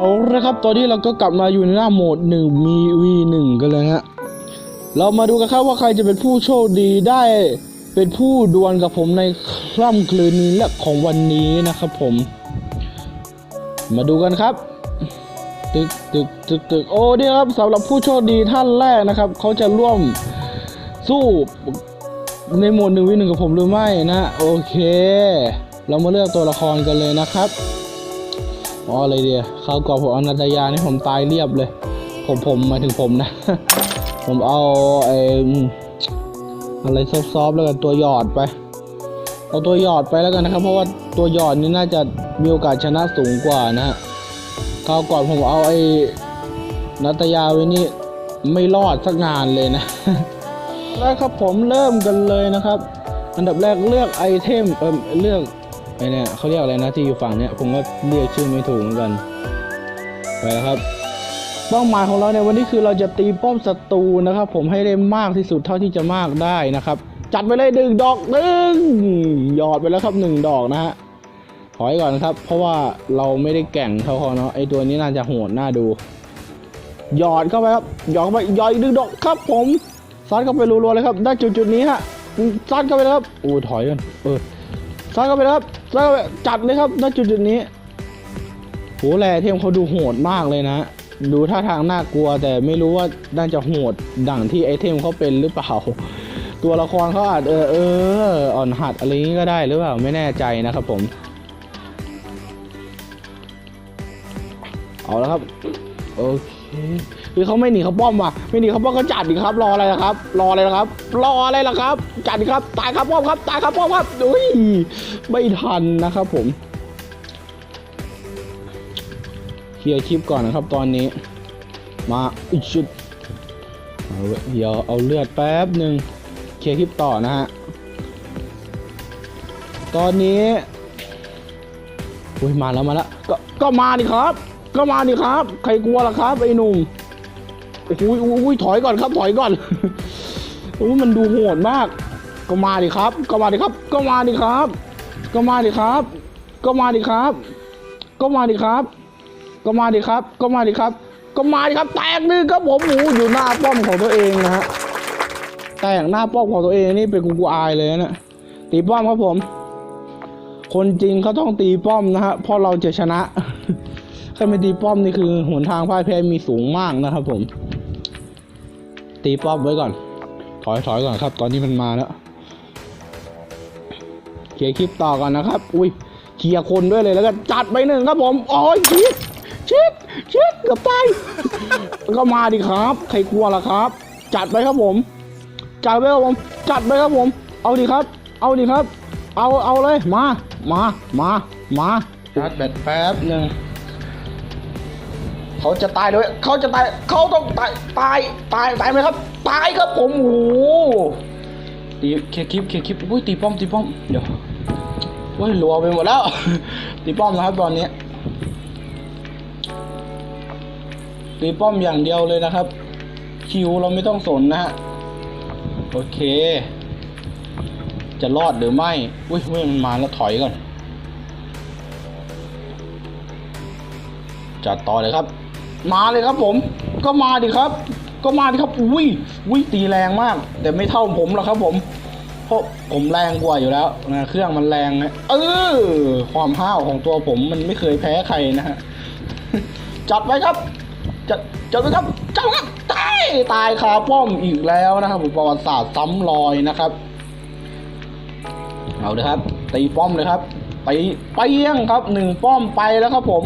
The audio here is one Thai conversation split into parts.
เอาละครับ ตอนนี้เราก็กลับมาอยู่ในหน้าโหมดหนึ่งมีวีหนึ่งกันเลยฮะ เรามาดูกันครับว่าใครจะเป็นผู้โชคดีได้เป็นผู้ดวลกับผมในค่ำคืนนี้และของวันนี้นะครับผม มาดูกันครับ ตึกตึกตึกตึกโอ้เนี่ยครับสำหรับผู้โชคดีท่านแรกนะครับ เขาจะร่วมสู้ในโหมดหนึ่งวิหนึ่งกับผมหรือไม่นะ โอเค เรามาเลือกตัวละครกันเลยนะครับ อ๋ออะไรเดียเขาวก่อนผมเอานัตยานี่ผมตายเรียบเลย ผมผมหมายถึงผมนะ ผมเอาไอ้อะไรซอฟๆแล้วกันตัวหยอดไป เอาตัวหยอดไปแล้วกันนะครับ เพราะว่าตัวหยอดนี่น่าจะมีโอกาสชนะสูงกว่านะฮะคราวก่อนผมเอาไอ้นัตยาไว้นี่ไม่รอดสักงานเลยนะ แล้วครับผมเริ่มกันเลยนะครับ อันดับแรกเลือกไอเทมเออเลือก ไอเนี่ยเขาเรียกอะไรนะที่อยู่ฝั่งเนี้ยผมก็เรียกชื่อไม่ถูกเหมือนกัน ไปแล้วครับ เป้าหมายของเราในวันนี้คือเราจะตีป้อมศัตรูนะครับ ผมให้ได้มากที่สุดเท่าที่จะมากได้นะครับ จัดไปเลยหนึ่งดอกหนึ่งหยอดไปแล้วครับหนึ่งดอกนะฮะถอยก่อนครับ เพราะว่าเราไม่ได้แก่งเท่าเขาเนาะไอตัวนี้น่าจะโหดน่าดู หยอดเข้าไปครับหยอดเข้าไปหยอดอีกหนึ่งดอกครับ ผมซัดเข้าไปรัวๆเลยครับ ได้จุดๆนี้ฮะซัดเข้าไปเลยครับโอ้ถอยกันเออ ซัดเข้าไปเลยครับซัดเข้าไปจัดเลยครับได้จุดจุดนี้โหแลเทมเขาดูโหดมากเลยนะ ดูท่าทางน่ากลัวแต่ไม่รู้ว่าน่าจะโหดดั่งที่ไอเทมเขาเป็นหรือเปล่า ตัวละครเขาอาจเออเอออ่อนหัดอะไรนี้ก็ได้หรือเปล่าไม่แน่ใจนะครับผม เอาแล้วครับ โอเคคือเขาไม่หนีเขาป้อมว่ะไม่หนีเขาป้อมก็จัดดิครับ รออะไรล่ะครับ รออะไรล่ะครับ รออะไรล่ะครับ จัดดิครับ ตายครับป้อมครับ ตายครับป้อมครับอุ้ยไม่ทันนะครับ ผมเคลียร์คลิปก่อนนะครับ ตอนนี้ มาอีกชุดเอาเว้ยเดี๋ยวเอาเลือดแป๊บหนึ่งเคลียร์คลิปต่อนะฮะตอนนี้อุ้ยมาแล้วมาแล้วก็ก็มาดิครับ ก็มาดิครับ ใครกลัวล่ะครับไอ้หนุ่มโอ้โหอุ้ยถอยก่อนครับ ถอยก่อนโอ้ยมันดูโหดมาก ก็มาดิครับ ก็มาดิครับ ก็มาดิครับ ก็มาดิครับ ก็มาดิครับ ก็มาดิครับ ก็มาดิครับ ก็มาดิครับ ก็มาดิครับ แตกหนึ่งครับผมหมูอยู่หน้าป้อมของตัวเองนะฮะแตกหน้าป้อมของตัวเองนี่เป็นกูกูอายเลยนะตีป้อมครับผม คนจริงเขาต้องตีป้อมนะฮะเพราะเราจะชนะ ถ้าไม่ตีป้อมนี่คือหนทางพ่ายแพ้มีสูงมากนะครับ ผม ตีป้อมไว้ก่อน ถอยถอยก่อนครับ ตอนนี้มันมาแล้วเคลียร์คลิปต่อก่อนนะครับ อุ้ยเคลียร์คนด้วยเลยแล้วก็จัดไปหนึ่งครับผมโอ้ยชิดชิดชิดเกือบตายก็มาดิครับ ใครกลัวล่ะครับ จัดไปครับผม จัดไปครับผม จัดไปครับผม เอาดิครับ เอาดิครับ เอาเอาเลยมา มา มา มาชาร์จแบตแป๊บหนึ่ง เขาจะตายเลยเขาจะตายเขาต้องตายตายตายตายไหมครับ ตายครับผมโอ้โหตีเคลียร์คลิปเคลียร์คลิปอุ้ยตีป้อมตีป้อมเดี๋ยวโอ้ยรัวไปหมดแล้ว ตีป้อมนะครับตอนนี้ตีป้อมอย่างเดียวเลยนะครับ คิวเราไม่ต้องสนนะฮะโอเค จะรอดหรือไม่อุ้ยเมื่อมันมาแล้วถอยก่อนจัดต่อเลยครับ มาเลยครับผม ก็มาดิครับ ก็มาดิครับ อุ้ยอุ้ยตีแรงมาก แต่ไม่เท่าผมหรอกครับผม เพราะผมแรงกว่าอยู่แล้วนะเครื่องมันแรงนะเออความห้าวของตัวผมมันไม่เคยแพ้ใครนะฮะจัดไปครับ จัดจัดไปครับจัดครับตายตายคาป้อมอีกแล้วนะครับประวัติศาสตร์ซ้ำรอยนะครับ เอาเลยครับตีป้อมเลยครับตีเปี้ยงครับหนึ่งป้อมไปแล้วครับผม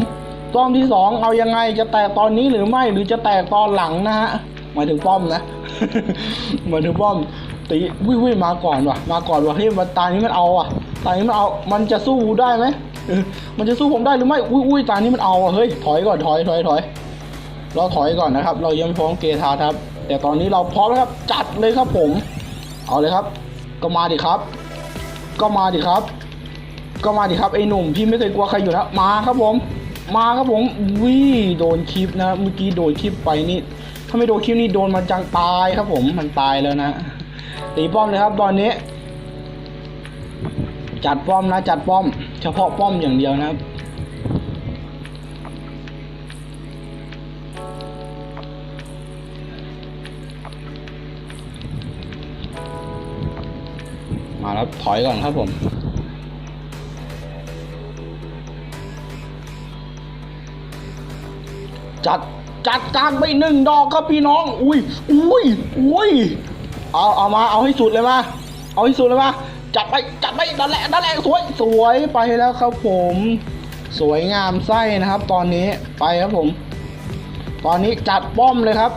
ป้อมที่สองเอายังไงจะแตกตอนนี้หรือไม่หรือจะแตกตอนหลังนะฮะหมายถึงป้อมนะหมายถึงป้อมตีวิวิมาก่อนว่ะ มาก่อนว่ะเฮ้ยมันตานี้มันเอาอะตานี้มันเอามันจะสู้ได้ไหมมันจะสู้ผมได้หรือไม่อุ้ยอุ้ยตานี้มันเอาอะเฮ้ยถอยก่อนถอยถอยถอยเราถอยก่อนนะครับ เรายังไม่พร้อมเกทาครับ แต่ตอนนี้เราพร้อมแล้วครับ จัดเลยครับผม เอาเลยครับ ก็มาดิครับ ก็มาดิครับ ก็มาดิครับไอ้หนุ่มพี่ไม่เคยกลัวใครอยู่แล้วมาครับผม มาครับผมวิโดนคลิปนะเมื่อกี้โดนคลิปไปนี่ถ้าไม่โดนคลิปนี่โดนมันจังตายครับผมมันตายแล้วนะตีป้อมเลยครับตอนนี้ จัดป้อมนะ จัดป้อม เฉพาะป้อมอย่างเดียวนะครับมาแล้วถอยก่อนครับผม จัดจัดการไปหนึ่งดอกครับพี่น้อง อุ้ย อุ้ย อุ้ย เอาเอามา เอาให้สุดเลยมา เอาให้สุดเลยมา จัดไป จัดไป นั่นแหละ นั่นแหละ สวย สวยไปแล้วครับผม สวยงามไส้นะครับ ตอนนี้ ไปครับผม ตอนนี้จัดป้อมเลยครับ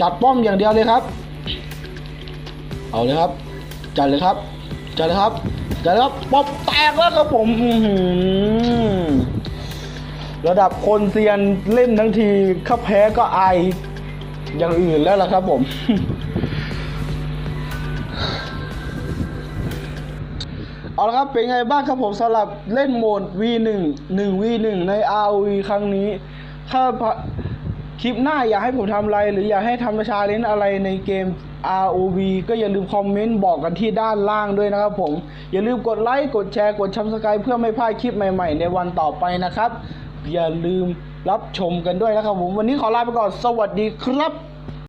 จัดป้อมอย่างเดียวเลยครับ เอาเลยครับ จัดเลยครับ จัดเลยครับ จัดเลยครับ ป๊อปแตกแล้วครับผม อื ระดับคนเซียนเล่นทั้งทีข้าแพ้ก็อายอย่างอื่นแล้วล่ะครับผม เอาละครับเป็นไงบ้างครับผมสำหรับเล่นโหมด V1 1 V1 ใน ROV ครั้งนี้ ถ้าคลิปหน้าอยากให้ผมทำอะไร หรืออยากให้ทำประชาเลนอะไรในเกม ROV ก็อย่าลืมคอมเมนต์บอกกันที่ด้านล่างด้วยนะครับผม อย่าลืมกดไลค์ กดแชร์ กดชัมสกายเพื่อไม่พลาดคลิปใหม่ๆ ในวันต่อไปนะครับ อย่าลืมรับชมกันด้วยนะครับผมวันนี้ขอลาไปก่อนสวัสดีครับ